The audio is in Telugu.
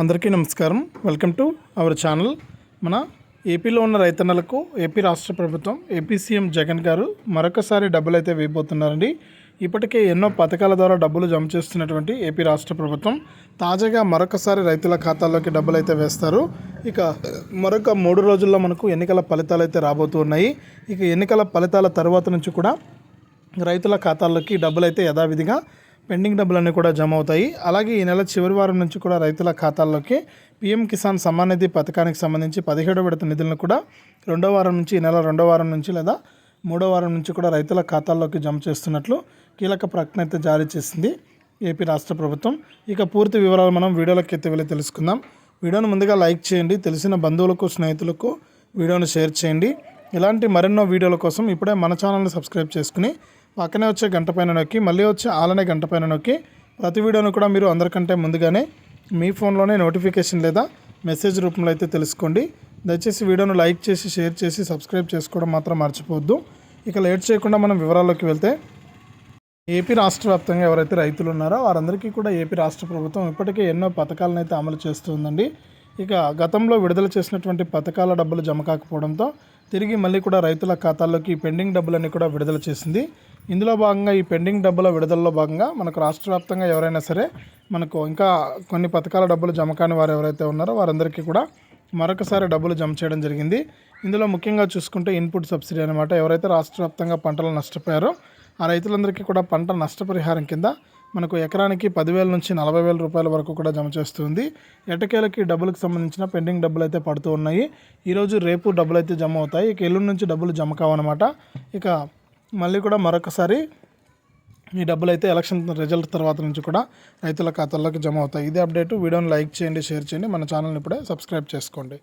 అందరికీ నమస్కారం. వెల్కమ్ టు అవర్ ఛానల్ మన ఏపీలో ఉన్న రైతన్నలకు ఏపీ రాష్ట్ర ప్రభుత్వం ఏపీ సీఎం జగన్ గారు మరొకసారి డబ్బులు అయితే వేయబోతున్నారండి. ఇప్పటికే ఎన్నో పథకాల ద్వారా డబ్బులు జమ చేస్తున్నటువంటి ఏపీ రాష్ట్ర ప్రభుత్వం తాజాగా మరొకసారి రైతుల ఖాతాల్లోకి డబ్బులు అయితే వేస్తారు. ఇక మరొక మూడు రోజుల్లో మనకు ఎన్నికల ఫలితాలు అయితే రాబోతున్నాయి. ఇక ఎన్నికల ఫలితాల తర్వాత నుంచి కూడా రైతుల ఖాతాల్లోకి డబ్బులు అయితే యథావిధిగా పెండింగ్ డబ్బులన్నీ కూడా జమ అవుతాయి. అలాగే ఈ నెల చివరి వారం నుంచి కూడా రైతుల ఖాతాల్లోకి పీఎం కిసాన్ సమ్మాన్ నిధి పథకానికి సంబంధించి పదిహేడో విడత నిధులను కూడా రెండో వారం నుంచి ఈ నెల రెండో వారం నుంచి లేదా మూడో వారం నుంచి కూడా రైతుల ఖాతాల్లోకి జమ చేస్తున్నట్లు కీలక ప్రకటన అయితే జారీ చేసింది ఏపీ రాష్ట్ర ప్రభుత్వం. ఇక పూర్తి వివరాలు మనం వీడియోలోకి ఎత్తి వెళ్ళి తెలుసుకుందాం. వీడియోను ముందుగా లైక్ చేయండి. తెలిసిన బంధువులకు స్నేహితులకు వీడియోను షేర్ చేయండి. ఇలాంటి మరెన్నో వీడియోల కోసం ఇప్పుడే మన ఛానల్ని సబ్స్క్రైబ్ చేసుకుని పక్కనే వచ్చే గంట పైన నొక్కి మళ్ళీ వచ్చే ఆలనే గంట పైన నొక్కి ప్రతి వీడియోను కూడా మీరు అందరికంటే ముందుగానే మీ ఫోన్లోనే నోటిఫికేషన్ లేదా మెసేజ్ రూపంలో అయితే తెలుసుకోండి. దయచేసి వీడియోను లైక్ చేసి షేర్ చేసి సబ్స్క్రైబ్ చేసుకోవడం మాత్రం మర్చిపోవద్దు. ఇక లేట్ చేయకుండా మనం వివరాల్లోకి వెళ్తే ఏపీ రాష్ట్ర వ్యాప్తంగా ఎవరైతే రైతులు ఉన్నారో వారందరికీ కూడా ఏపీ రాష్ట్ర ప్రభుత్వం ఇప్పటికే ఎన్నో పథకాలను అయితే అమలు చేస్తుందండి ఇక గతంలో విడుదల చేసినటువంటి పథకాల డబ్బులు జమ కాకపోవడంతో తిరిగి మళ్ళీ కూడా రైతుల ఖాతాల్లోకి పెండింగ్ డబ్బులన్నీ కూడా విడుదల చేసింది. ఇందులో భాగంగా ఈ పెండింగ్ డబ్బుల విడుదలలో భాగంగా మనకు రాష్ట్ర వ్యాప్తంగా ఎవరైనా సరే మనకు ఇంకా కొన్ని పథకాల డబ్బులు జమ కాని వారు ఎవరైతే ఉన్నారో వారందరికీ కూడా మరొకసారి డబ్బులు జమ చేయడం జరిగింది. ఇందులో ముఖ్యంగా చూసుకుంటే ఇన్పుట్ సబ్సిడీ అనమాట ఎవరైతే రాష్ట్ర వ్యాప్తంగా పంటలు నష్టపోయారో ఆ రైతులందరికీ కూడా పంట నష్టపరిహారం కింద మనకు ఎకరానికి పదివేల నుంచి నలభై వేల రూపాయల వరకు కూడా జమ చేస్తుంది ఎటకేలకి డబ్బులకు సంబంధించిన పెండింగ్ డబ్బులు అయితే పడుతూ ఉన్నాయి. ఈరోజు రేపు డబ్బులు అయితే జమ అవుతాయి. ఇక ఎల్లుండి నుంచి డబ్బులు జమ కావన్నమాట. ఇక మళ్ళీ కూడా మరొకసారి ఈ డబ్బులు అయితే ఎలక్షన్ రిజల్ట్ తర్వాత నుంచి కూడా రైతుల ఖాతాల్లోకి జమ అవుతాయి. ఇదే అప్డేట్. వీడియోని లైక్ చేయండి షేర్ చేయండి. మన ఛానల్ని ఇప్పుడే సబ్స్క్రైబ్ చేసుకోండి.